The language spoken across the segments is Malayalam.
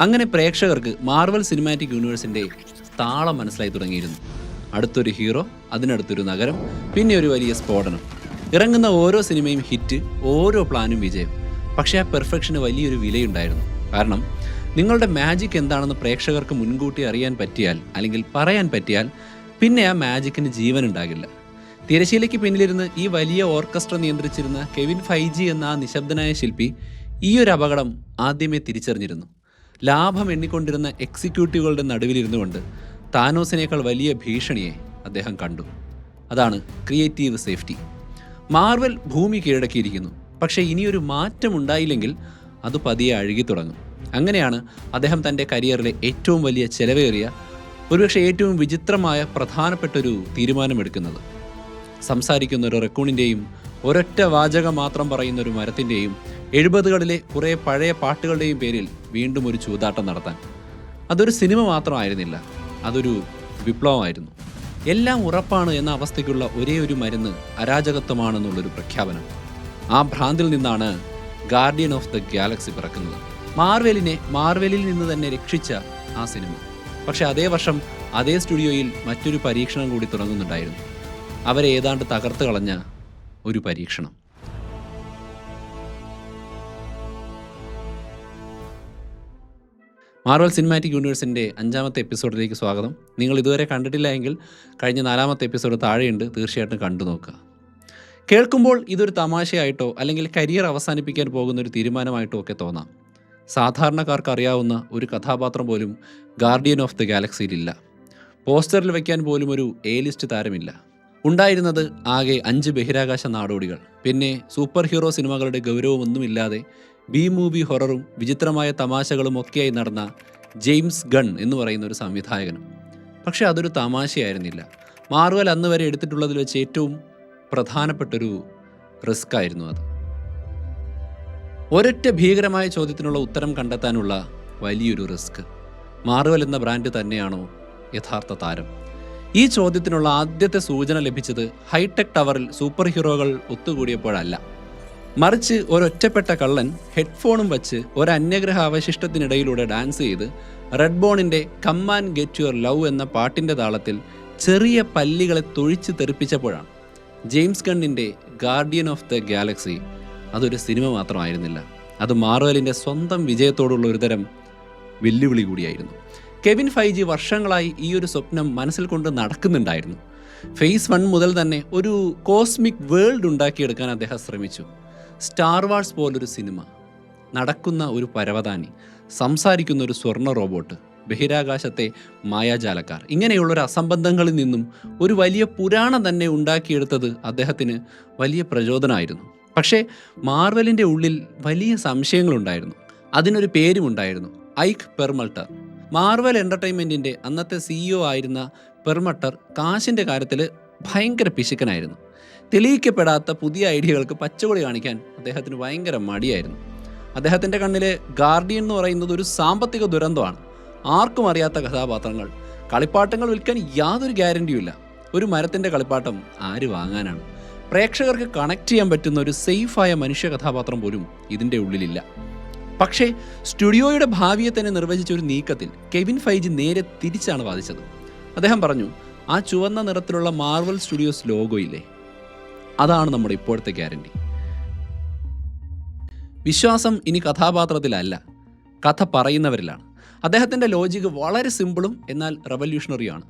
അങ്ങനെ പ്രേക്ഷകർക്ക് മാർവൽ സിനിമാറ്റിക് യൂണിവേഴ്സിന്റെ താളം മനസ്സിലായി തുടങ്ങിയിരുന്നു. അടുത്തൊരു ഹീറോ അതിനടുത്തൊരു നഗരം പിന്നെ ഒരു വലിയ സ്ഫോടനം. ഇറങ്ങുന്ന ഓരോ സിനിമയും ഹിറ്റ് ഓരോ പ്ലാനും വിജയം. പക്ഷേ ആ പെർഫെക്ഷന് വലിയൊരു വിലയുണ്ടായിരുന്നു. കാരണം നിങ്ങളുടെ മാജിക് എന്താണെന്ന് പ്രേക്ഷകർക്ക് മുൻകൂട്ടി അറിയാൻ പറ്റിയാൽ അല്ലെങ്കിൽ പറയാൻ പറ്റിയാൽ പിന്നെ ആ മാജിക്കിന് ജീവൻ ഉണ്ടാകില്ല. തിരശീലയ്ക്ക് പിന്നിലിരുന്ന് ഈ വലിയ ഓർക്കസ്ട്ര നിയന്ത്രിച്ചിരുന്ന കെവിൻ ഫൈജി എന്ന ആ നിശബ്ദനായ ശില്പി ഈ ഒരു അപകടം ആദ്യമേ തിരിച്ചറിഞ്ഞിരുന്നു. ലാഭം എണ്ണിക്കൊണ്ടിരുന്ന എക്സിക്യൂട്ടീവുകളുടെ നടുവിലിരുന്നു കൊണ്ട് താനോസിനേക്കാൾ വലിയ ഭീഷണിയെ അദ്ദേഹം കണ്ടു. അതാണ് ക്രിയേറ്റീവ് സേഫ്റ്റി മാർവൽ ഭൂമി കീഴടക്കിയിരിക്കുന്നു. പക്ഷേ ഇനിയൊരു മാറ്റം ഉണ്ടായില്ലെങ്കിൽ അത് പതിയെ അഴുകി തുടങ്ങും. അങ്ങനെയാണ് അദ്ദേഹം തന്റെ കരിയറിലെ ഏറ്റവും വലിയ ചെലവേറിയ ഒരുപക്ഷെ ഏറ്റവും വിചിത്രമായ പ്രധാനപ്പെട്ടൊരു തീരുമാനമെടുക്കുന്നത്. സംസാരിക്കുന്ന ഒരു റെക്കൂണിന്റെയും ഒരൊറ്റ വാചകം മാത്രം പറയുന്ന ഒരു മരത്തിന്റെയും എഴുപതുകളിലെ കുറേ പഴയ പാട്ടുകളുടെയും പേരിൽ വീണ്ടും ഒരു ചൂതാട്ടം നടത്താൻ. അതൊരു സിനിമ മാത്രമായിരുന്നില്ല. അതൊരു വിപ്ലവമായിരുന്നു. എല്ലാം ഉറപ്പാണ് എന്ന അവസ്ഥയ്ക്കുള്ള ഒരേ ഒരു മരുന്ന് അരാജകത്വമാണെന്നുള്ളൊരു പ്രഖ്യാപനം. ആ ഭ്രാന്തിൽ നിന്നാണ് ഗാർഡിയൻ ഓഫ് ദ ഗാലക്സി പിറക്കുന്നത്. മാർവെലിനെ മാർവെലിൽ നിന്ന് തന്നെ രക്ഷിച്ച ആ സിനിമ. പക്ഷെ അതേ വർഷം അതേ സ്റ്റുഡിയോയിൽ മറ്റൊരു പരീക്ഷണം കൂടി തുടങ്ങുന്നുണ്ടായിരുന്നു. അവരെ ഏതാണ്ട് തകർത്ത് കളഞ്ഞ ഒരു പരീക്ഷണം. മാർവൽ സിനിമാറ്റിക് യൂണിവേഴ്സിന്റെ അഞ്ചാമത്തെ എപ്പിസോഡിലേക്ക് സ്വാഗതം. നിങ്ങൾ ഇതുവരെ കണ്ടിട്ടില്ല എങ്കിൽ കഴിഞ്ഞ നാലാമത്തെ എപ്പിസോഡ് താഴെയുണ്ട്. തീർച്ചയായിട്ടും കണ്ടു നോക്കുക. കേൾക്കുമ്പോൾ ഇതൊരു തമാശയായിട്ടോ അല്ലെങ്കിൽ കരിയർ അവസാനിപ്പിക്കാൻ പോകുന്ന ഒരു തീരുമാനമായിട്ടോ ഒക്കെ തോന്നാം. സാധാരണക്കാർക്ക് അറിയാവുന്ന ഒരു കഥാപാത്രം പോലും ഗാർഡിയൻ ഓഫ് ദി ഗാലക്സിയിലില്ല പോസ്റ്ററിൽ വയ്ക്കാൻ പോലും ഒരു എ ലിസ്റ്റ് താരമില്ല. ഉണ്ടായിരുന്നത് ആകെ അഞ്ച് ബഹിരാകാശ നാടോടികൾ. പിന്നെ സൂപ്പർ ഹീറോ സിനിമകളുടെ ഗൗരവമൊന്നുമില്ലാതെ ബി മൂവി ഹൊററും വിചിത്രമായ തമാശകളും ഒക്കെയായി നടന്ന ജെയിംസ് ഗൺ എന്ന് പറയുന്ന ഒരു സംവിധായകനും. പക്ഷെ അതൊരു തമാശയായിരുന്നില്ല. മാർവൽ അന്ന് വരെ എടുത്തിട്ടുള്ളതിൽ വെച്ച് ഏറ്റവും പ്രധാനപ്പെട്ടൊരു റിസ്ക് ആയിരുന്നു അത്. ഒരൊറ്റ ഭീകരമായ ചോദ്യത്തിനുള്ള ഉത്തരം കണ്ടെത്താനുള്ള വലിയൊരു റിസ്ക്. മാർവൽ എന്ന ബ്രാൻഡ് തന്നെയാണോ യഥാർത്ഥ താരം? ഈ ചോദ്യത്തിനുള്ള ആദ്യത്തെ സൂചന ലഭിച്ചത് ഹൈടെക് ടവറിൽ സൂപ്പർ ഹീറോകൾ ഒത്തുകൂടിയപ്പോഴല്ല. മറിച്ച് ഒരൊറ്റപ്പെട്ട കള്ളൻ ഹെഡ്ഫോണും വച്ച് ഒരു അവശിഷ്ടത്തിനിടയിലൂടെ ഡാൻസ് ചെയ്ത് red ബോണിന്റെ come and get your love എന്ന പാട്ടിന്റെ താളത്തിൽ ചെറിയ പല്ലികളെ തൊഴിച്ച് തെറിപ്പിച്ചപ്പോഴാണ് ജെയിംസ് ഗണ്ണിന്റെ ഗാർഡിയൻ ഓഫ് ദ ഗാലക്സി. അതൊരു സിനിമ മാത്രമായിരുന്നില്ല. അത് മാർവലിന്റെ സ്വന്തം വിജയത്തോടുള്ള ഒരുതരം വെല്ലുവിളി കൂടിയായിരുന്നു. കെവിൻ ഫൈജി വർഷങ്ങളായി ഈ ഒരു സ്വപ്നം മനസ്സിൽ കൊണ്ട് നടക്കുന്നുണ്ടായിരുന്നു. ഫേസ് വൺ മുതൽ തന്നെ ഒരു കോസ്മിക് വേൾഡ് ഉണ്ടാക്കിയെടുക്കാൻ അദ്ദേഹം ശ്രമിച്ചു. സ്റ്റാർ വാർസ് പോലൊരു സിനിമ. നടക്കുന്ന ഒരു പരവതാനി സംസാരിക്കുന്ന ഒരു സ്വർണ റോബോട്ട് ബഹിരാകാശത്തെ മായാജാലക്കാർ. ഇങ്ങനെയുള്ള ഒരു അസംബന്ധങ്ങളിൽ നിന്നും ഒരു വലിയ പുരാണം തന്നെ ഉണ്ടാക്കിയെടുത്തത് അദ്ദേഹത്തിന് വലിയ പ്രചോദനമായിരുന്നു. പക്ഷേ മാർവലിന്റെ ഉള്ളിൽ വലിയ സംശയങ്ങളുണ്ടായിരുന്നു. അതിനൊരു പേരുമുണ്ടായിരുന്നു ഐക് പെർമൾട്ടർ. മാർവൽ എന്റർടൈൻമെന്റിന്റെ അന്നത്തെ സിഇഒ ആയിരുന്ന പെർമട്ടർ കാശിന്റെ കാര്യത്തിൽ ഭയങ്കര പിശുക്കനായിരുന്നു. തെളിയിക്കപ്പെടാത്ത പുതിയ ഐഡിയകൾക്ക് പച്ചകൊളി കാണിക്കാൻ അദ്ദേഹത്തിന് ഭയങ്കര മടിയായിരുന്നു. അദ്ദേഹത്തിന്റെ കണ്ണിലെ ഗാർഡിയൻ എന്ന് പറയുന്നത് ഒരു സാമ്പത്തിക ദുരന്തമാണ്. ആർക്കും അറിയാത്ത കഥാപാത്രങ്ങൾ. കളിപ്പാട്ടങ്ങൾ വിൽക്കാൻ യാതൊരു ഗ്യാരണ്ടിയുമില്ല ഒരു മരത്തിന്റെ കളിപ്പാട്ടം ആര് വാങ്ങാനാണ്? പ്രേക്ഷകർക്ക് കണക്ട് ചെയ്യാൻ പറ്റുന്ന ഒരു സേഫായ മനുഷ്യ കഥാപാത്രം പോലും ഇതിന്റെ ഉള്ളിലില്ല. പക്ഷേ സ്റ്റുഡിയോയുടെ ഭാവിയെ തന്നെ നിർവചിച്ച ഒരു നീക്കത്തിൽ കെവിൻ ഫൈജി നേരെ തിരിച്ചാണ് വാദിച്ചത്. അദ്ദേഹം പറഞ്ഞു ആ ചുവന്ന നിറത്തിലുള്ള മാർവൽ സ്റ്റുഡിയോസ് ലോഗോ ഇല്ലേ അതാണ് നമ്മുടെ ഇപ്പോഴത്തെ ഗ്യാരണ്ടി. വിശ്വാസം ഇനി കഥാപാത്രത്തിലല്ല കഥ പറയുന്നവരിലാണ്. അദ്ദേഹത്തിന്റെ ലോജിക് വളരെ സിമ്പിളും എന്നാൽ റവല്യൂഷണറിയാണ്.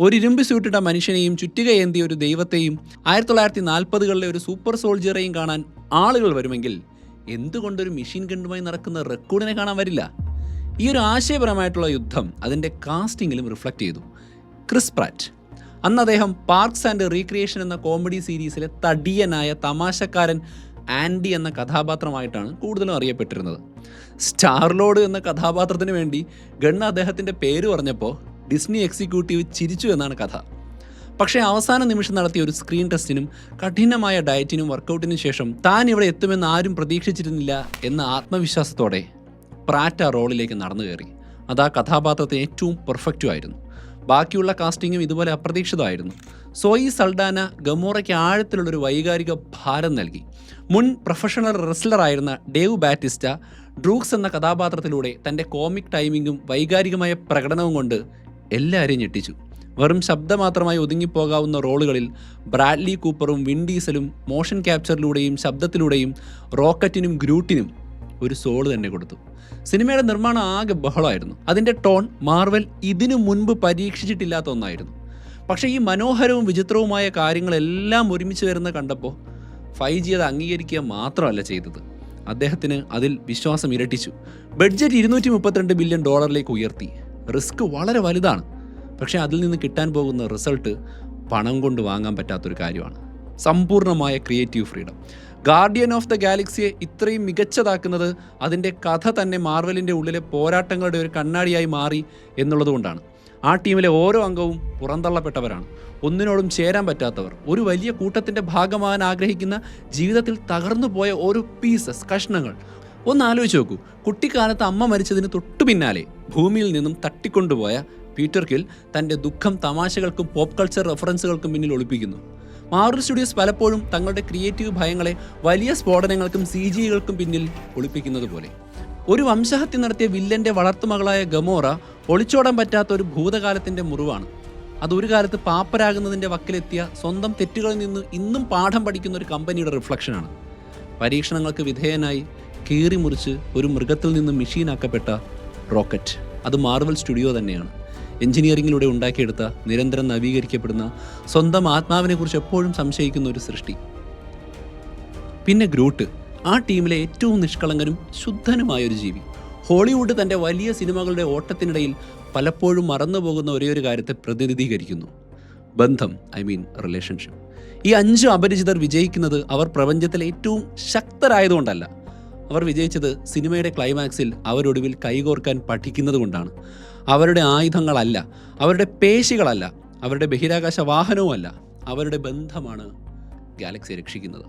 ഒരു ഇരുമ്പ് സ്യൂട്ടിട്ട മനുഷ്യനെയും ചുറ്റികയേന്തിയ ഒരു ദൈവത്തെയും ആയിരത്തി തൊള്ളായിരത്തി നാൽപ്പതുകളിലെ ഒരു സൂപ്പർ സോൾജിയറെയും കാണാൻ ആളുകൾ വരുമെങ്കിൽ എന്തുകൊണ്ടൊരു മെഷീൻ ഗണ്ടുമായി നടക്കുന്ന റെക്കോർഡിനെ കാണാൻ വരില്ല? ഈ ഒരു ആശയപരമായിട്ടുള്ള യുദ്ധം അതിന്റെ കാസ്റ്റിങ്ങിലും റിഫ്ലക്റ്റ് ചെയ്തു. ക്രിസ് പ്രാറ്റ് അന്ന് അദ്ദേഹം പാർക്സ് ആൻഡ് റീക്രിയേഷൻ എന്ന കോമഡി സീരീസിലെ തടിയനായ തമാശക്കാരൻ ആൻഡി എന്ന കഥാപാത്രമായിട്ടാണ് കൂടുതലും അറിയപ്പെട്ടിരുന്നത്. സ്റ്റാർലോഡ് എന്ന കഥാപാത്രത്തിന് വേണ്ടി ഗണ്ണ അദ്ദേഹത്തിന്റെ പേര് പറഞ്ഞപ്പോൾ ഡിസ്നി എക്സിക്യൂട്ടീവ് ചിരിച്ചു എന്നാണ് കഥ. പക്ഷേ അവസാന നിമിഷം നടത്തിയ ഒരു സ്ക്രീൻ ടെസ്റ്റിനും കഠിനമായ ഡയറ്റിനും വർക്കൗട്ടിനും ശേഷം താൻ ഇവിടെ എത്തുമെന്ന് ആരും പ്രതീക്ഷിച്ചിരുന്നില്ല എന്ന ആത്മവിശ്വാസത്തോടെ പ്രാറ്റ റോളിലേക്ക് നടന്നു കയറി അത് ആ കഥാപാത്രത്തെ ഏറ്റവും പെർഫെക്റ്റും ആയിരുന്നു. ബാക്കിയുള്ള കാസ്റ്റിങ്ങും ഇതുപോലെ അപ്രതീക്ഷിതമായിരുന്നു. സോയി സൾഡാന ഗമോറയ്ക്ക് ആഴത്തിലുള്ളൊരു വൈകാരിക ഭാരം നൽകി. മുൻ പ്രൊഫഷണൽ റെസ്ലറായിരുന്ന ഡേവ് ബാറ്റിസ്റ്റ ഡ്രൂക്സ് എന്ന കഥാപാത്രത്തിലൂടെ തന്റെ കോമിക് ടൈമിങ്ങും വൈകാരികമായ പ്രകടനവും കൊണ്ട് എല്ലാവരെയും ഞെട്ടിച്ചു. വെറും ശബ്ദമാത്രമായി ഒതുങ്ങിപ്പോകാവുന്ന റോളുകളിൽ ബ്രാഡ്ലി കൂപ്പറും വിൻഡീസലും മോഷൻ ക്യാപ്ചറിലൂടെയും ശബ്ദത്തിലൂടെയും റോക്കറ്റിനും ഗ്രൂട്ടിനും ഒരു സോൾ തന്നെ കൊടുത്തു. സിനിമയുടെ നിർമ്മാണം ആകെ ബഹളമായിരുന്നു. അതിന്റെ ടോൺ മാർവൽ ഇതിനു മുൻപ് പരീക്ഷിച്ചിട്ടില്ലാത്ത ഒന്നായിരുന്നു. പക്ഷേ ഈ മനോഹരവും വിചിത്രവുമായ കാര്യങ്ങളെല്ലാം ഒരുമിച്ച് വരുന്ന കണ്ടപ്പോൾ ഫൈവ് ജി അത് അംഗീകരിക്കുക മാത്രമല്ല ചെയ്തത്. അദ്ദേഹത്തിന് അതിൽ വിശ്വാസം ഇരട്ടിച്ചു. ബഡ്ജറ്റ് ഇരുന്നൂറ്റി മുപ്പത്തിരണ്ട് ബില്യൺ ഡോളറിലേക്ക് ഉയർത്തി. റിസ്ക് വളരെ വലുതാണ്. പക്ഷേ അതിൽ നിന്ന് കിട്ടാൻ പോകുന്ന റിസൾട്ട് പണം കൊണ്ട് വാങ്ങാൻ പറ്റാത്തൊരു കാര്യമാണ്. സമ്പൂർണമായ creative freedom. Guardian of the ഗാലക്സിയെ ഇത്രയും മികച്ചതാക്കുന്നത് അതിന്റെ കഥ തന്നെ മാർവലിന്റെ ഉള്ളിലെ പോരാട്ടങ്ങളുടെ ഒരു കണ്ണാടിയായി മാറി എന്നുള്ളതുകൊണ്ടാണ്. ആ ടീമിലെ ഓരോ അംഗവും പുറന്തള്ളപ്പെട്ടവരാണ്. ഒന്നിനോടും ചേരാൻ പറ്റാത്തവർ. ഒരു വലിയ കൂട്ടത്തിന്റെ ഭാഗമാകാൻ ആഗ്രഹിക്കുന്ന ജീവിതത്തിൽ തകർന്നു പോയ ഓരോ പീസസ് കഷ്ണങ്ങൾ. ഒന്ന് ആലോചിച്ച് നോക്കൂ. കുട്ടിക്കാലത്ത് അമ്മ മരിച്ചതിന് തൊട്ടു പിന്നാലെ ഭൂമിയിൽ നിന്നും തട്ടിക്കൊണ്ടുപോയ പീറ്റർ കിൽ തന്റെ ദുഃഖം തമാശകൾക്കും പോപ്പ് കൾച്ചർ റെഫറൻസുകൾക്കും പിന്നിൽ ഒളിപ്പിക്കുന്നു. മാർവൽ സ്റ്റുഡിയോസ് പലപ്പോഴും തങ്ങളുടെ ക്രിയേറ്റീവ് ഭയങ്ങളെ വലിയ സ്ഫോടനങ്ങൾക്കും സി ജികൾക്കും പിന്നിൽ ഒളിപ്പിക്കുന്നത് പോലെ. ഒരു വംശഹത്യ നടത്തിയ വില്ലന്റെ വളർത്തുമകളായ ഗമോറ ഒളിച്ചോടാൻ പറ്റാത്ത ഒരു ഭൂതകാലത്തിന്റെ മുറിവാണ്. അത് ഒരു കാലത്ത് പാപ്പരാകുന്നതിന്റെ വക്കിലെത്തിയ സ്വന്തം തെറ്റുകളിൽ നിന്ന് ഇന്നും പാഠം പഠിക്കുന്ന ഒരു കമ്പനിയുടെ റിഫ്ലക്ഷനാണ് പരീക്ഷണങ്ങൾക്ക് വിധേയനായി കീറി മുറിച്ച് ഒരു മൃഗത്തിൽ നിന്ന് മെഷീനാക്കപ്പെട്ട റോക്കറ്റ്. അത് മാർവൽ സ്റ്റുഡിയോ തന്നെയാണ്. എഞ്ചിനീയറിംഗിലൂടെ ഉണ്ടാക്കിയെടുത്ത നിരന്തരം നവീകരിക്കപ്പെടുന്ന സ്വന്തം ആത്മാവിനെക്കുറിച്ച് എപ്പോഴും സംശയിക്കുന്ന ഒരു സൃഷ്ടി. പിന്നെ ഗ്രൂട്ട് ആ ടീമിലെ ഏറ്റവും നിഷ്കളങ്കനും ശുദ്ധനുമായ ഒരു ജീവി. ഹോളിവുഡ് തന്റെ വലിയ സിനിമകളുടെ ഓട്ടത്തിനിടയിൽ പലപ്പോഴും മറന്നുപോകുന്ന ഒരേ ഒരു കാര്യത്തെ പ്രതിനിധീകരിക്കുന്നു. ബന്ധം ഐ മീൻ റിലേഷൻഷിപ്പ്. ഈ അഞ്ച് അപരിചിതർ വിജയിക്കുന്നത് അവർ പ്രപഞ്ചത്തിലെ ഏറ്റവും ശക്തരായതുകൊണ്ടല്ല. അവർ വിജയിച്ചത് സിനിമയുടെ ക്ലൈമാക്സിൽ അവരൊടുവിൽ കൈകോർക്കാൻ പഠിക്കുന്നത് കൊണ്ടാണ് അവരുടെ ആയുധങ്ങളല്ല അവരുടെ പേശികളല്ല അവരുടെ ബഹിരാകാശ വാഹനവുമല്ല അവരുടെ ബന്ധമാണ് ഗാലക്സി രക്ഷിക്കുന്നത്.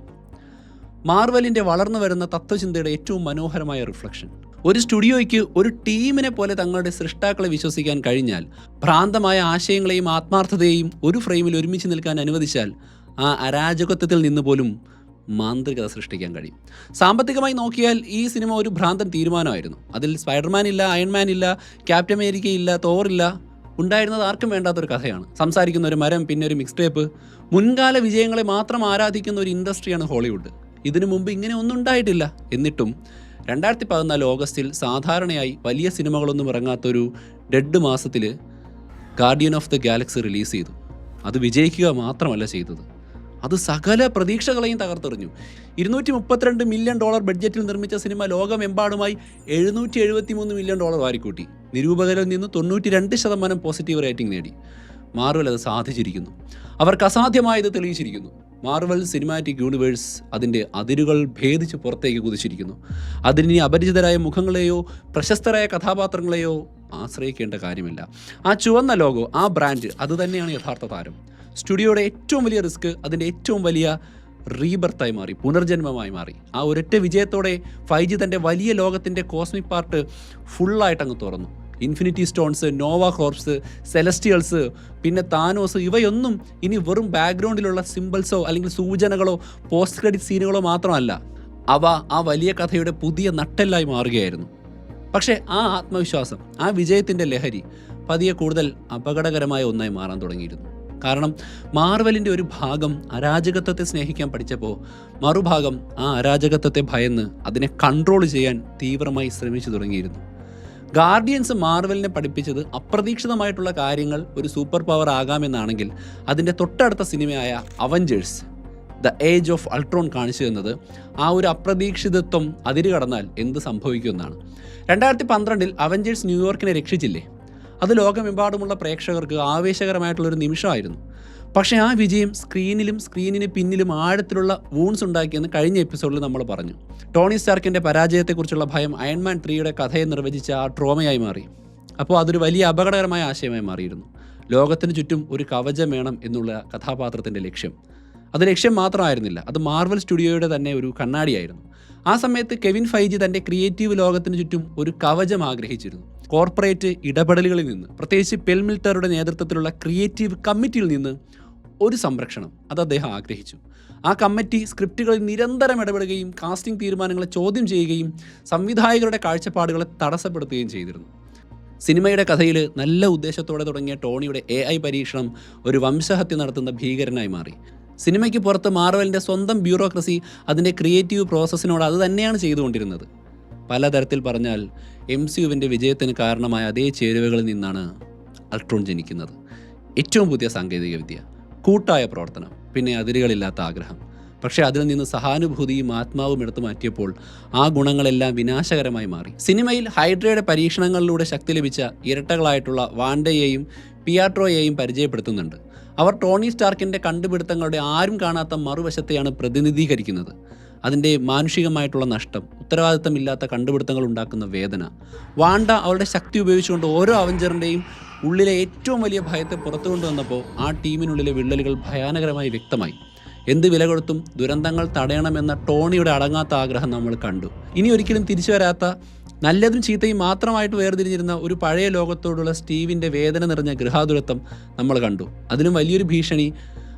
മാർവലിന്റെ വളർന്നു വരുന്ന തത്വചിന്തയുടെ ഏറ്റവും മനോഹരമായ റിഫ്ലക്ഷൻ. ഒരു സ്റ്റുഡിയോയ്ക്ക് ഒരു ടീമിനെ പോലെ തങ്ങളുടെ സൃഷ്ടാക്കളെ വിശ്വസിക്കാൻ കഴിഞ്ഞാൽ ഭ്രാന്തമായ ആശയങ്ങളെയും ആത്മാർത്ഥതയെയും ഒരു ഫ്രെയിമിൽ ഒരുമിച്ച് നിൽക്കാൻ അനുവദിച്ചാൽ ആ അരാജകത്വത്തിൽ നിന്ന് പോലും മാന്ത്രികത സൃഷ്ടിക്കാൻ കഴിയും. സാമ്പത്തികമായി നോക്കിയാൽ ഈ സിനിമ ഒരു ഭ്രാന്തൻ തീരുമാനമായിരുന്നു. അതിൽ സ്പൈഡർമാൻ ഇല്ല അയൺമാൻ ഇല്ല ക്യാപ്റ്റൻ അമേരിക്ക ഇല്ല തോറില്ല ഉണ്ടായിരുന്നത് ആർക്കും വേണ്ടാത്തൊരു കഥയാണ്. സംസാരിക്കുന്ന ഒരു മരം പിന്നെ ഒരു മിക്സ് ടേപ്പ് മുൻകാല വിജയങ്ങളെ മാത്രം ആരാധിക്കുന്ന ഒരു ഇൻഡസ്ട്രിയാണ് ഹോളിവുഡ്. ഇതിനു മുമ്പ് ഇങ്ങനെ ഒന്നും ഉണ്ടായിട്ടില്ല. എന്നിട്ടും രണ്ടായിരത്തി പതിനാല് ഓഗസ്റ്റിൽ സാധാരണയായി വലിയ സിനിമകളൊന്നും ഇറങ്ങാത്തൊരു ഡെഡ് മാസത്തിൽ Guardian of the Galaxy release ചെയ്തു. അത് വിജയിക്കുക മാത്രമല്ല ചെയ്തത്. അത് സകല പ്രതീക്ഷകളെയും തകർത്തെറിഞ്ഞു. ഇരുന്നൂറ്റി മുപ്പത്തിരണ്ട് മില്യൺ ഡോളർ ബഡ്ജറ്റിൽ നിർമ്മിച്ച സിനിമ ലോകമെമ്പാടുമായി എഴുന്നൂറ്റി എഴുപത്തി മൂന്ന് മില്യൺ ഡോളർ വാരിക്കൂട്ടി. നിരൂപകരിൽ നിന്ന് തൊണ്ണൂറ്റി രണ്ട് ശതമാനം പോസിറ്റീവ് റേറ്റിംഗ് നേടി. മാർവൽ അത് സാധിച്ചിരിക്കുന്നു. അവർക്ക് അസാധ്യമായത് തെളിയിച്ചിരിക്കുന്നു. മാർവൽ സിനിമാറ്റിക് യൂണിവേഴ്സ് അതിന്റെ അതിരുകൾ ഭേദിച്ച് പുറത്തേക്ക് കുതിച്ചിരിക്കുന്നു. അതിനി അപരിചിതരായ മുഖങ്ങളെയോ പ്രശസ്തരായ കഥാപാത്രങ്ങളെയോ ആശ്രയിക്കേണ്ട കാര്യമില്ല. ആ ചുവന്ന ലോഗോ ആ ബ്രാൻഡ് അതുതന്നെയാണ് യഥാർത്ഥ താരം. സ്റ്റുഡിയോയുടെ ഏറ്റവും വലിയ റിസ്ക് അതിന്റെ ഏറ്റവും വലിയ റീബർത്തായി മാറി പുനർജന്മമായി മാറി. ആ ഒരൊറ്റ വിജയത്തോടെ ഫൈവ് ജി തന്റെ വലിയ ലോകത്തിന്റെ കോസ്മിക് പാർട്ട് ഫുള്ളായിട്ട് അങ്ങ് തുറന്നു. Infinity Stones Nova Corps Celestials പിന്നെ താനോസ് ഇവയൊന്നും ഇനി വെറും ബാക്ക്ഗ്രൗണ്ടിലുള്ള സിമ്പിൾസോ അല്ലെങ്കിൽ സൂചനകളോ പോസ്റ്റ് ക്രെഡിറ്റ് സീനുകളോ മാത്രമല്ല അവ ആ വലിയ കഥയുടെ പുതിയ നട്ടെല്ലായി മാറുകയായിരുന്നു. പക്ഷേ ആ ആത്മവിശ്വാസം ആ വിജയത്തിന്റെ ലഹരി പതിയെ കൂടുതൽ അപകടകരമായ ഒന്നായി മാറാൻ തുടങ്ങിയിരുന്നു. കാരണം മാർവലിന്റെ ഒരു ഭാഗം അരാജകത്വത്തെ സ്നേഹിക്കാൻ പഠിച്ചപ്പോൾ മറുഭാഗം ആ അരാജകത്വത്തെ ഭയന്ന് അതിനെ കൺട്രോൾ ചെയ്യാൻ തീവ്രമായി ശ്രമിച്ചു തുടങ്ങിയിരുന്നു. ഗാർഡിയൻസ് മാർവലിനെ പഠിപ്പിച്ചത് അപ്രതീക്ഷിതമായിട്ടുള്ള കാര്യങ്ങൾ ഒരു സൂപ്പർ പവർ ആകാമെന്നാണെങ്കിൽ അതിന്റെ തൊട്ടടുത്ത സിനിമയായ Avengers the Age of Ultron കാണിച്ചു തന്നത് ആ ഒരു അപ്രതീക്ഷിതത്വം അതിര് കടന്നാൽ എന്ത് സംഭവിക്കുമെന്നാണ് രണ്ടായിരത്തി പന്ത്രണ്ടിൽ അവഞ്ചേഴ്സ് ന്യൂയോർക്കിനെ രക്ഷിച്ചില്ലേ? അത് ലോകമെമ്പാടുമുള്ള പ്രേക്ഷകർക്ക് ആവേശകരമായിട്ടുള്ളൊരു നിമിഷമായിരുന്നു. പക്ഷേ ആ വിജയം സ്ക്രീനിലും സ്ക്രീനിന് പിന്നിലും ആഴത്തിലുള്ള വൂൺസ് ഉണ്ടാക്കിയെന്ന് കഴിഞ്ഞ എപ്പിസോഡിൽ നമ്മൾ പറഞ്ഞു. ടോണി സ്റ്റാർക്കിന്റെ പരാജയത്തെക്കുറിച്ചുള്ള ഭയം അയൺമാൻ ത്രീയുടെ കഥയെ നിർവചിച്ച ആ ട്രോമയായി മാറി. അപ്പോൾ അതൊരു വലിയ അപകടകരമായ ആശയമായി മാറിയിരുന്നു. ലോകത്തിന് ചുറ്റും ഒരു കവചം വേണം എന്നുള്ള കഥാപാത്രത്തിന്റെ ലക്ഷ്യം. അത് ലക്ഷ്യം മാത്രമായിരുന്നില്ല അത് മാർവൽ സ്റ്റുഡിയോയുടെ തന്നെ ഒരു കണ്ണാടിയായിരുന്നു. ആ സമയത്ത് കെവിൻ ഫൈജി തന്റെ ക്രിയേറ്റീവ് ലോകത്തിന് ചുറ്റും ഒരു കവചം ആഗ്രഹിച്ചിരുന്നു. കോർപ്പറേറ്റ് ഇടപെടലുകളിൽ നിന്ന് പ്രത്യേകിച്ച് പെൽമിൽട്ടറുടെ നേതൃത്വത്തിലുള്ള ക്രിയേറ്റീവ് കമ്മിറ്റിയിൽ നിന്ന് ഒരു സംരക്ഷണം അത് അദ്ദേഹം ആഗ്രഹിച്ചു. ആ കമ്മിറ്റി സ്ക്രിപ്റ്റുകളിൽ നിരന്തരം ഇടപെടുകയും കാസ്റ്റിംഗ് തീരുമാനങ്ങളെ ചോദ്യം ചെയ്യുകയും സംവിധായകരുടെ കാഴ്ചപ്പാടുകളെ തടസ്സപ്പെടുത്തുകയും ചെയ്തിരുന്നു. സിനിമയുടെ കഥയിൽ നല്ല ഉദ്ദേശത്തോടെ തുടങ്ങിയ ടോണിയുടെ എ പരീക്ഷണം ഒരു വംശഹത്യ നടത്തുന്ന ഭീകരനായി മാറി. സിനിമയ്ക്ക് പുറത്ത് മാർവലിന്റെ സ്വന്തം ബ്യൂറോക്രസി അതിന്റെ ക്രിയേറ്റീവ് പ്രോസസ്സിനോട് അത് തന്നെയാണ് ചെയ്തുകൊണ്ടിരുന്നത്. പലതരത്തിൽ പറഞ്ഞാൽ എം സി യുവിന്റെ വിജയത്തിന് കാരണമായ അതേ ചേരുവകളിൽ നിന്നാണ് അൾട്രോൺ ജനിക്കുന്നത്. ഏറ്റവും പുതിയ സാങ്കേതികവിദ്യ കൂട്ടായ പ്രവർത്തനം പിന്നെ അതിരുകളില്ലാത്ത ആഗ്രഹം. പക്ഷേ അതിൽ നിന്ന് സഹാനുഭൂതിയും ആത്മാവും എടുത്തു മാറ്റിയപ്പോൾ ആ ഗുണങ്ങളെല്ലാം വിനാശകരമായി മാറി. സിനിമയിൽ ഹൈഡ്രയുടെ പരീക്ഷണങ്ങളിലൂടെ ശക്തി ലഭിച്ച ഇരട്ടകളായിട്ടുള്ള വാണ്ടയെയും പിയാട്രോയെയും പരിചയപ്പെടുത്തുന്നുണ്ട്. അവർ ടോണി സ്റ്റാർക്കിന്റെ കണ്ടുപിടുത്തങ്ങളുടെ ആരും കാണാത്ത മറുവശത്തെയാണ് പ്രതിനിധീകരിക്കുന്നത്. അതിന്റെ മാനുഷികമായിട്ടുള്ള നഷ്ടം ഉത്തരവാദിത്തമില്ലാത്ത കണ്ടുപിടുത്തങ്ങൾ ഉണ്ടാക്കുന്ന വേദന വാണ്ട അവളുടെ ശക്തി ഉപയോഗിച്ചുകൊണ്ട് ഓരോ അവഞ്ചറിന്റെയും ഉള്ളിലെ ഏറ്റവും വലിയ ഭയത്തെ പുറത്തു കൊണ്ടുവന്നപ്പോൾ ആ ടീമിനുള്ളിലെ വിള്ളലുകൾ ഭയാനകരമായി വ്യക്തമായി. എന്ത് വില കൊടുത്തും ദുരന്തങ്ങൾ തടയണമെന്ന ടോണിയുടെ അടങ്ങാത്ത ആഗ്രഹം നമ്മൾ കണ്ടു. ഇനി ഒരിക്കലും തിരിച്ചു വരാത്ത നല്ലതും ചീത്തയും മാത്രമായിട്ട് വേർതിരിഞ്ഞിരുന്ന ഒരു പഴയ ലോകത്തോടുള്ള സ്റ്റീവിന്റെ വേദന നിറഞ്ഞ ഗൃഹാതുരത്വം നമ്മൾ കണ്ടു. അതിലും വലിയൊരു ഭീഷണി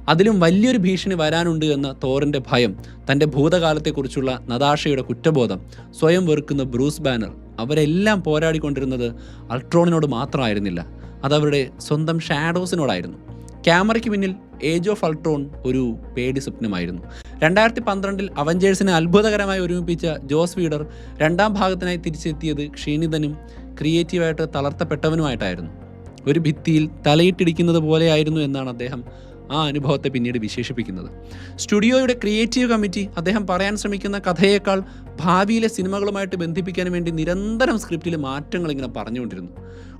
അതിലും വലിയൊരു ഭീഷണി വരാനുണ്ട് എന്ന തോറിന്റെ ഭയം തന്റെ ഭൂതകാലത്തെക്കുറിച്ചുള്ള നതാഷയുടെ കുറ്റബോധം സ്വയം വെറുക്കുന്ന ബ്രൂസ് ബാനർ അവരെല്ലാം പോരാടിക്കൊണ്ടിരുന്നത് അൾട്രോണിനോട് മാത്രമായിരുന്നില്ല. അതവരുടെ സ്വന്തം ഷാഡോസിനോടായിരുന്നു. ക്യാമറയ്ക്ക് പിന്നിൽ ഏജ് ഓഫ് അൾട്രോൺ ഒരു പേടി സ്വപ്നമായിരുന്നു. രണ്ടായിരത്തി പന്ത്രണ്ടിൽ അവഞ്ചേഴ്സിനെ അത്ഭുതകരമായി ഒരുമിപ്പിച്ച ജോസ് വീഡർ രണ്ടാം ഭാഗത്തിനായി തിരിച്ചെത്തിയത് ക്ഷീണിതനും ക്രിയേറ്റീവായിട്ട് തളർത്തപ്പെട്ടവനുമായിട്ടായിരുന്നു. ഒരു ഭിത്തിയിൽ തലയിട്ടിടിക്കുന്നത് പോലെയായിരുന്നു എന്നാണ് അദ്ദേഹം ആ അനുഭവത്തെ പിന്നീട് വിശേഷിപ്പിക്കുന്നത്. സ്റ്റുഡിയോയുടെ ക്രിയേറ്റീവ് കമ്മിറ്റി അദ്ദേഹം പറയാൻ ശ്രമിക്കുന്ന കഥയേക്കാൾ ഭാവിയിലെ സിനിമകളുമായിട്ട് ബന്ധിപ്പിക്കാൻ വേണ്ടി നിരന്തരം സ്ക്രിപ്റ്റിൽ മാറ്റങ്ങൾ ഇങ്ങനെ പറഞ്ഞുകൊണ്ടിരുന്നു.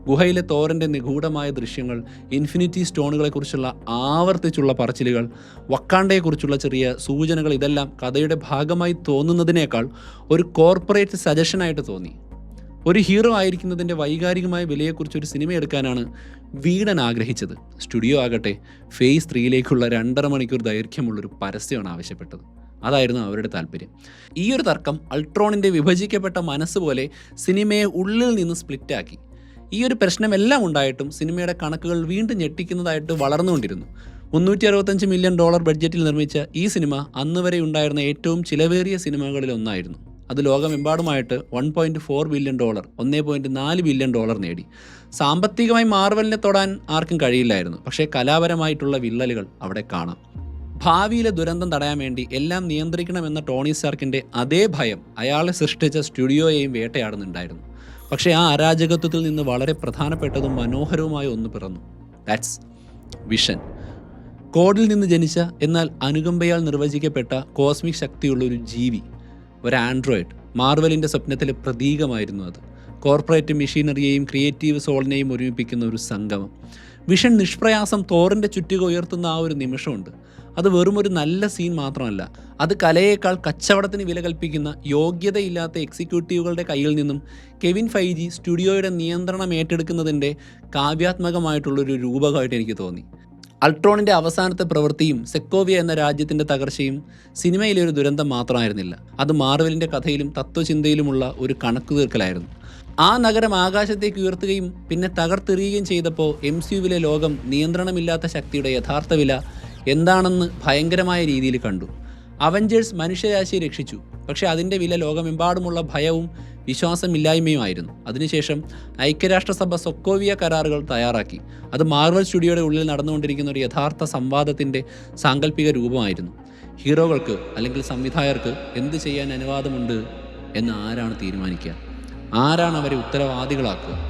ഗുഹയിലെ തോരന്റെ നിഗൂഢമായ ദൃശ്യങ്ങൾ ഇൻഫിനിറ്റി സ്റ്റോണുകളെക്കുറിച്ചുള്ള ആവർത്തിച്ചുള്ള പറച്ചിലുകൾ വക്കാണ്ടയെക്കുറിച്ചുള്ള ചെറിയ സൂചനകൾ ഇതെല്ലാം കഥയുടെ ഭാഗമായി തോന്നുന്നതിനേക്കാൾ ഒരു കോർപ്പറേറ്റ് സജഷനായിട്ട് തോന്നി. ഒരു ഹീറോ ആയിരിക്കുന്നതിന്റെ വൈകാരികമായ വിലയെക്കുറിച്ച് ഒരു സിനിമ എടുക്കാനാണ് വീടൻ ആഗ്രഹിച്ചത്. സ്റ്റുഡിയോ ആകട്ടെ ഫേസ് ത്രീയിലേക്കുള്ള രണ്ടര മണിക്കൂർ ദൈർഘ്യമുള്ളൊരു പരസ്യമാണ് ആവശ്യപ്പെട്ടത്. അതായിരുന്നു അവരുടെ താല്പര്യം. ഈ ഒരു തർക്കം അൾട്രോണിന്റെ വിഭജിക്കപ്പെട്ട മനസ്സ് പോലെ സിനിമയെ ഉള്ളിൽ നിന്ന് സ്പ്ലിറ്റാക്കി ഈ ഒരു പ്രശ്നമെല്ലാം ഉണ്ടായിട്ടും സിനിമയുടെ കണക്കുകൾ വീണ്ടും ഞെട്ടിക്കുന്നതായിട്ട് വളർന്നുകൊണ്ടിരുന്നു. മുന്നൂറ്റി അറുപത്തഞ്ച് മില്യൺ ഡോളർ ബഡ്ജറ്റിൽ നിർമ്മിച്ച ഈ സിനിമ അന്ന് വരെ ഉണ്ടായിരുന്ന ഏറ്റവും ചിലവേറിയ സിനിമകളിൽ ഒന്നായിരുന്നു. അത് ലോകമെമ്പാടുമായിട്ട് one point four billion dollar ഒന്നേ പോയിന്റ് നാല് ബില്യൺ ഡോളർ നേടി. സാമ്പത്തികമായി മാർവലിനെ തൊടാൻ ആർക്കും കഴിയില്ലായിരുന്നു പക്ഷേ കലാപരമായിട്ടുള്ള വിള്ളലുകൾ അവിടെ കാണാം. ഭാവിയിലെ ദുരന്തം തടയാൻ വേണ്ടി എല്ലാം നിയന്ത്രിക്കണമെന്ന ടോണി സാർക്കിന്റെ അതേ ഭയം അയാളെ സൃഷ്ടിച്ച സ്റ്റുഡിയോയെയും വേട്ടയാടുന്നുണ്ടായിരുന്നു. പക്ഷേ ആ അരാജകത്വത്തിൽ നിന്ന് വളരെ പ്രധാനപ്പെട്ടതും മനോഹരവുമായ ഒന്ന് പിറന്നു. ദാറ്റ്സ് വിഷൻ കോഡിൽ നിന്ന് ജനിച്ച എന്നാൽ അനുകമ്പയാൽ നിർവചിക്കപ്പെട്ട കോസ്മിക് ശക്തിയുള്ള ഒരു ജീവി ഒരു ആൻഡ്രോയിഡ് മാർവലിന്റെ സ്വപ്നത്തിലെ പ്രതീകമായിരുന്നു അത്. കോർപ്പറേറ്റ് മെഷീനറിയെയും ക്രിയേറ്റീവ് സോളിനെയും ഒരുമിപ്പിക്കുന്ന ഒരു സംഗമം. വിഷൻ നിഷ്പ്രയാസം തോറിന്റെ ചുറ്റുക ഉയർത്തുന്ന ആ ഒരു നിമിഷമുണ്ട്. അത് വെറും ഒരു നല്ല സീൻ മാത്രമല്ല. അത് കലയേക്കാൾ കച്ചവടത്തിന് വില കൽപ്പിക്കുന്ന യോഗ്യതയില്ലാത്ത എക്സിക്യൂട്ടീവുകളുടെ കയ്യിൽ നിന്നും കെവിൻ ഫൈജി സ്റ്റുഡിയോയുടെ നിയന്ത്രണം ഏറ്റെടുക്കുന്നതിന്റെ കാവ്യാത്മകമായിട്ടുള്ളൊരു രൂപകമായിട്ട് എനിക്ക് തോന്നി. അൾട്രോണിന്റെ അവസാനത്തെ പ്രവൃത്തിയും സെക്കോവിയ എന്ന രാജ്യത്തിന്റെ തകർച്ചയും സിനിമയിലെ ഒരു ദുരന്തം മാത്രമായിരുന്നില്ല. അത് മാർവലിന്റെ കഥയിലും തത്വചിന്തയിലുമുള്ള ഒരു കണക്ക് തീർക്കലായിരുന്നു ആ നഗരം ആകാശത്തേക്ക് ഉയർത്തുകയും പിന്നെ തകർത്തെറിയുകയും ചെയ്തപ്പോൾ എം സിയുവിലെ ലോകം നിയന്ത്രണമില്ലാത്ത ശക്തിയുടെ യഥാർത്ഥ വില എന്താണെന്ന് ഭയങ്കരമായ രീതിയിൽ കണ്ടു. അവഞ്ചേഴ്സ് മനുഷ്യരാശിയെ രക്ഷിച്ചു. പക്ഷേ അതിന്റെ വില ലോകമെമ്പാടുമുള്ള ഭയവും വിശ്വാസമില്ലായ്മയുമായിരുന്നു. അതിനുശേഷം ഐക്യരാഷ്ട്രസഭ സൊക്കോവിയ കരാറുകൾ തയ്യാറാക്കി. അത് മാർവൽ സ്റ്റുഡിയോയുടെ ഉള്ളിൽ നടന്നുകൊണ്ടിരിക്കുന്ന ഒരു യഥാർത്ഥ സംവാദത്തിന്റെ സാങ്കല്പിക രൂപമായിരുന്നു. ഹീറോകൾക്ക് അല്ലെങ്കിൽ സംവിധായകർക്ക് എന്ത് ചെയ്യാൻ അനുവാദമുണ്ട് എന്ന് ആരാണ് തീരുമാനിക്കുക? ആരാണ് അവരെ ഉത്തരവാദികളാക്കുക?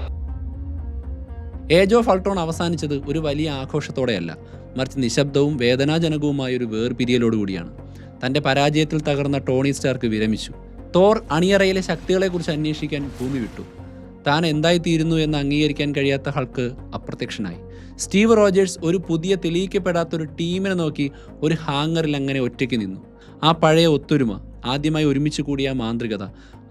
ഏജ് ഓഫ് അൾട്രോൺ അവസാനിച്ചത് ഒരു വലിയ ആഘോഷത്തോടെയല്ല. മറിച്ച് നിശബ്ദവും വേദനാജനകവുമായ ഒരു വേർപിരിയലോടുകൂടിയാണ്. തന്റെ പരാജയത്തിൽ തകർന്ന ടോണി സ്റ്റാർക്ക് വിരമിച്ചു. തോർ അണിയറയിലെ ശക്തികളെക്കുറിച്ച് അന്വേഷിക്കാൻ ഭൂമി വിട്ടു. താൻ എന്തായിത്തീരുന്നു എന്ന് അംഗീകരിക്കാൻ കഴിയാത്ത ഹൾക്ക് അപ്രത്യക്ഷനായി. സ്റ്റീവ് റോജേഴ്സ് ഒരു പുതിയ തെളിയിക്കപ്പെടാത്ത ഒരു ടീമിനെ നോക്കി ഒരു ഹാങ്ങറിൽ അങ്ങനെ ഒറ്റയ്ക്ക് നിന്നു. ആ പഴയ ഒത്തൊരുമ ആദ്യമായി ഒരുമിച്ച് കൂടിയ മാന്ത്രികത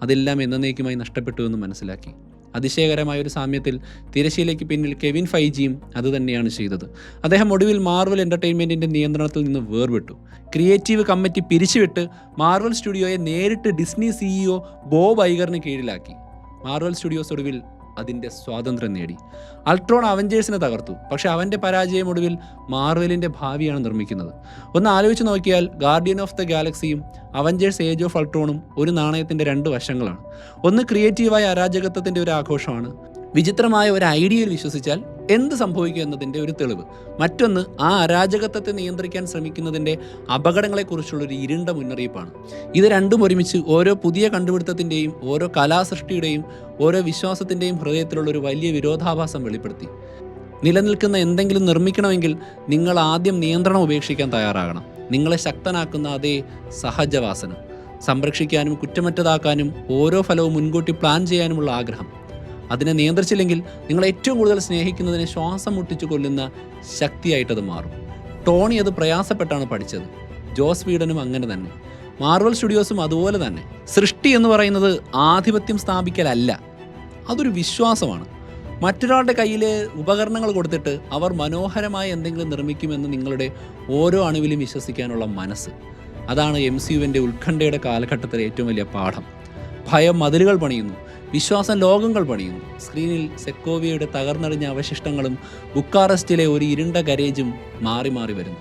അതെല്ലാം എന്നേക്കുമായി നഷ്ടപ്പെട്ടു എന്ന് മനസ്സിലാക്കി. അതിശയകരമായ ഒരു സാമ്യത്തിൽ തിരശ്ശീലയ്ക്ക് പിന്നിൽ കെവിൻ ഫൈജിയും അതുതന്നെയാണ് ചെയ്തത്. അദ്ദേഹം ഒടുവിൽ മാർവൽ എന്റർടൈൻമെന്റിന്റെ നിയന്ത്രണത്തിൽ നിന്ന് വേർവിട്ടു ക്രിയേറ്റീവ് കമ്മിറ്റി പിരിച്ചുവിട്ട് മാർവൽ സ്റ്റുഡിയോയെ നേരിട്ട് ഡിസ്നി സിഇഒ ബോബ് ഐഗറിന് കീഴിലാക്കി. മാർവൽ സ്റ്റുഡിയോസ് ഒടുവിൽ അതിന്റെ സ്വാതന്ത്ര്യം നേടി. അൾട്രോൺ അവഞ്ചേഴ്സിനെ തകർത്തു. പക്ഷെ അവന്റെ പരാജയം ഒടുവിൽ മാർവലിന്റെ ഭാവിയാണ് നിർമ്മിക്കുന്നത്. ഒന്ന് ആലോചിച്ച് നോക്കിയാൽ ഗാർഡിയൻ ഓഫ് ദ ഗാലക്സിയും അവഞ്ചേഴ്സ് ഏജ് ഓഫ് അൾട്രോണും ഒരു നാണയത്തിന്റെ രണ്ട് വശങ്ങളാണ്. ഒന്ന് ക്രിയേറ്റീവായ അരാജകത്വത്തിന്റെ ഒരു ആഘോഷമാണ്. വിചിത്രമായ ഒരു ഐഡിയയിൽ വിശ്വസിച്ചാൽ എന്ത് സംഭവിക്കും എന്നതിന്റെ ഒരു തെളിവ്. മറ്റൊന്ന് ആ അരാജകത്വത്തെ നിയന്ത്രിക്കാൻ ശ്രമിക്കുന്നതിന്റെ അപകടങ്ങളെക്കുറിച്ചുള്ള ഒരു ഇരുണ്ട മുന്നറിയിപ്പാണ്. ഇത് രണ്ടും ഒരുമിച്ച് ഓരോ പുതിയ കണ്ടുപിടുത്തത്തിന്റെയും ഓരോ കലാസൃഷ്ടിയുടെയും ഓരോ വിശ്വാസത്തിന്റെയും ഹൃദയത്തിലുള്ള ഒരു വലിയ വിരോധാഭാസം വെളിപ്പെടുത്തി. നിലനിൽക്കുന്ന എന്തെങ്കിലും നിർമ്മിക്കണമെങ്കിൽ നിങ്ങൾ ആദ്യം നിയന്ത്രണം ഉപേക്ഷിക്കാൻ തയ്യാറാകണം. നിങ്ങളെ ശക്തനാക്കുന്ന അതേ സഹജവാസന. സംരക്ഷിക്കാനും കുറ്റമറ്റതാക്കാനും ഓരോ ഫലവും മുൻകൂട്ടി പ്ലാൻ ചെയ്യാനുമുള്ള ആഗ്രഹം. അതിനെ നിയന്ത്രിച്ചില്ലെങ്കിൽ നിങ്ങൾ ഏറ്റവും കൂടുതൽ സ്നേഹിക്കുന്നതിനെ ശ്വാസം മുട്ടിച്ചു കൊല്ലുന്ന ശക്തിയായിട്ടത് മാറും. ടോണി അത് പ്രയാസപ്പെട്ടാണ് പഠിച്ചത്. ജോസ് വീഡനും അങ്ങനെ തന്നെ. മാർവൽ സ്റ്റുഡിയോസും അതുപോലെ തന്നെ. സൃഷ്ടി എന്ന് പറയുന്നത് ആധിപത്യം സ്ഥാപിക്കലല്ല. അതൊരു വിശ്വാസമാണ്. മറ്റൊരാളുടെ കയ്യിൽ ഉപകരണങ്ങൾ കൊടുത്തിട്ട് അവർ മനോഹരമായി എന്തെങ്കിലും നിർമ്മിക്കുമെന്ന് നിങ്ങളുടെ ഓരോ അണുവിലും വിശ്വസിക്കാനുള്ള മനസ്സ്. അതാണ് എം സി യുവിന്റെ ഉത്കണ്ഠയുടെ കാലഘട്ടത്തിലെ ഏറ്റവും വലിയ പാഠം. ഭയം മതിലുകൾ പണിയുന്നു. വിശ്വാസം ലോകങ്ങൾ പണിയുന്നു. സ്ക്രീനിൽ സെക്കോവിയയുടെ തകർന്നടിഞ്ഞ അവശിഷ്ടങ്ങളും ബുക്കാറസ്റ്റിലെ ഒരു ഇരുണ്ട കരേജും മാറി മാറി വരുന്നു.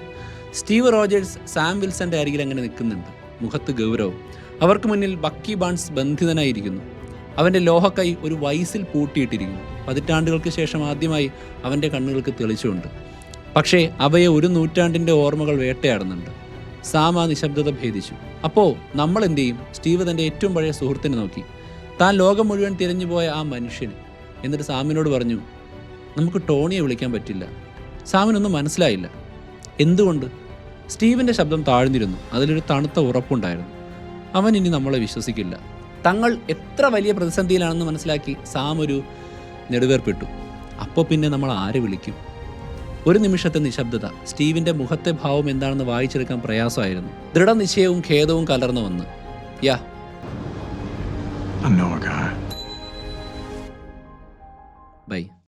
സ്റ്റീവ് റോജേഴ്സ് സാം വിൽസന്റെ അരികിൽ അങ്ങനെ നിൽക്കുന്നുണ്ട്? മുഖത്ത് ഗൗരവം. അവർക്ക് മുന്നിൽ ബക്കി ബാൺസ് ബന്ധിതനായിരിക്കുന്നു. അവന്റെ ലോഹക്കൈ ഒരു വയസ്സിൽ പൂട്ടിയിട്ടിരിക്കുന്നു. പതിറ്റാണ്ടുകൾക്ക് ശേഷം ആദ്യമായി അവന്റെ കണ്ണുകൾക്ക് തെളിച്ചുണ്ട് പക്ഷേ അവയെ ഒരു നൂറ്റാണ്ടിന്റെ ഓർമ്മകൾ വേട്ടയാടുന്നുണ്ട്. സാം ആ നിശബ്ദത ഭേദിച്ചു. അപ്പോൾ നമ്മൾ എന്ത് ചെയ്യും? സ്റ്റീവ് തന്റെ ഏറ്റവും പഴയ സുഹൃത്തിനെ നോക്കി. താൻ ലോകം മുഴുവൻ തിരഞ്ഞു പോയ ആ മനുഷ്യൻ. എന്നിട്ട് സാമിനോട് പറഞ്ഞു നമുക്ക് ടോണിയെ വിളിക്കാൻ പറ്റില്ല. സാമിനൊന്നും മനസ്സിലായില്ല. എന്തുകൊണ്ട്? സ്റ്റീവിന്റെ ശബ്ദം താഴ്ന്നിരുന്നു. അതിലൊരു തണുത്ത ഉറപ്പുണ്ടായിരുന്നു. അവൻ ഇനി നമ്മളെ വിശ്വസിക്കില്ല. തങ്ങൾ എത്ര വലിയ പ്രതിസന്ധിയിലാണെന്ന് മനസ്സിലാക്കി സാം ഒരു നെടുവേർപ്പെട്ടു. അപ്പോൾ പിന്നെ നമ്മൾ ആരെ വിളിക്കും? ഒരു നിമിഷത്തെ നിശബ്ദത സ്റ്റീവിന്റെ മുഖത്തെ ഭാവം എന്താണെന്ന് വായിച്ചെടുക്കാൻ പ്രയാസമായിരുന്നു. ദൃഢനിശ്ചയവും ഖേദവും കലർന്നു വന്ന്. യാ I know a guy.